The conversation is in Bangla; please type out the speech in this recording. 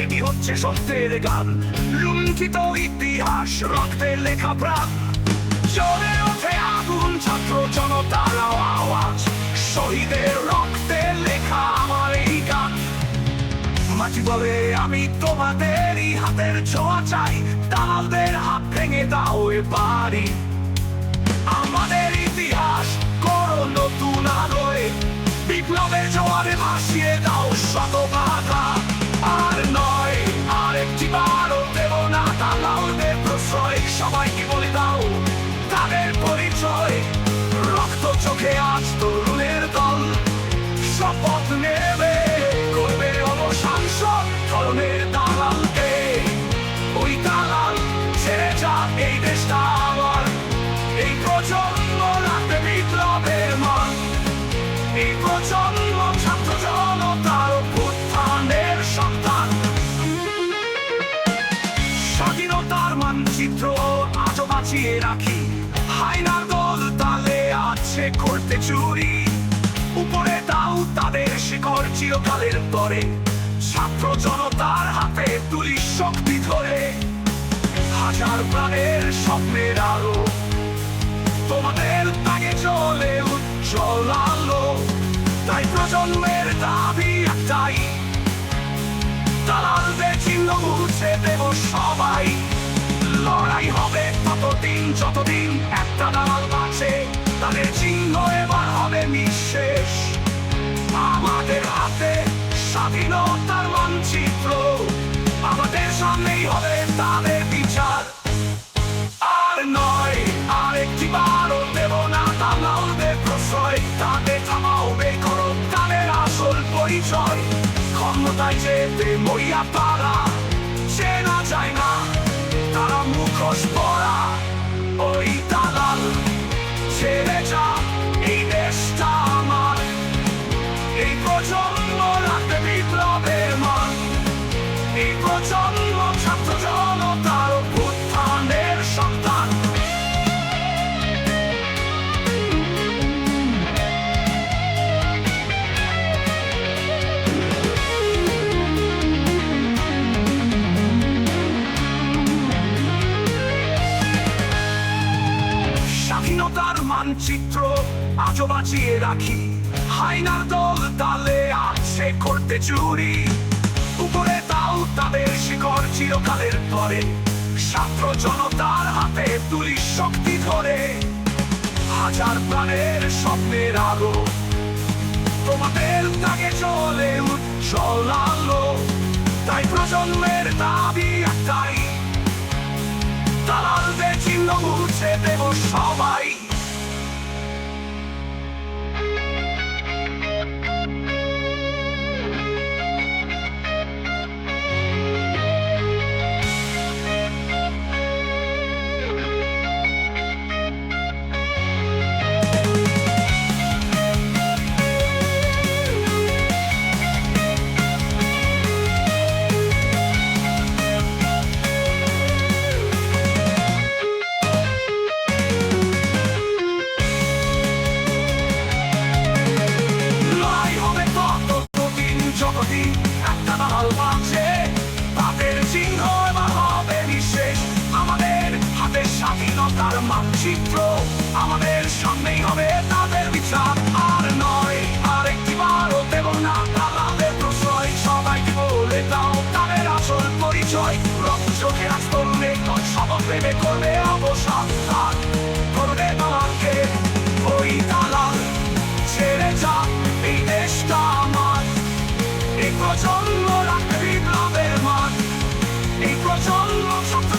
এটি হচ্ছে সত্যের গান লুণ্ঠিত ইতিহাস রক্তে লেখা প্রাণ জ্বলে ওঠে আগুন ছাত্র জনতার আওয়াজ শহীদের রক্তে লেখা আমার এই গান মাটি বলে আমি তোমাদেরই হাতের ছোঁয়া চাই দালালদের হাত ভেঙে দাও এবারই আমাদের প্রজন্ম চিরকালের হাতে তুলি হাজার স্বপ্নের আলো তোমাদের তাকে চলে উজ্জ্বল তাই প্রজন্মের দাবি একটাই। দালালদের চিহ্ন মুছে দেব সবাই। লড়াই হবে ততদিন যতদিন একটা দালাল বাঁচে, তাদের চিহ্ন এবার হবে নিঃশেষ। আমাদের হাতে স্বাধীনতার মানচিত্র, আমাদের সামনেই হবে наче ти моя пара. মানচিত্র আজও বাঁচিয়ে রাখি। হাইনার দল তালে আছে করতে চুরি। উপরে তাও তাদের শিকড় চিরকালের তরে ছাত্র জনতার হাতে তুলি শক্তি ধরে। হাজার প্রাণের স্বপ্নের আলো। তোমাদের তাকে চলে উজ্জ্বল আলো। তাই প্রজন্মের দাবি একটাই, দালালদের চিহ্ন মুছে দেব সবাই। যতদিন একটা দালাল বাঁচে তাদের চিহ্ন এবার হবে বিশেষ আমাদের হাতে স্বাধীনতার মানচিত্র আমাদের সামনেই হবে তাদের বিচার আর নয় আর একটি বারও দেব না দালালের প্রশ্রয় সবাইকে বলে দাও তাদের আসল পরিচয় রক্ত চোখে রাস্তলে শপথ ভেবে করবে অবসান প্রচণ্ড রাখবে বিপ্লবের মান। এই প্রচণ্ড শক্ত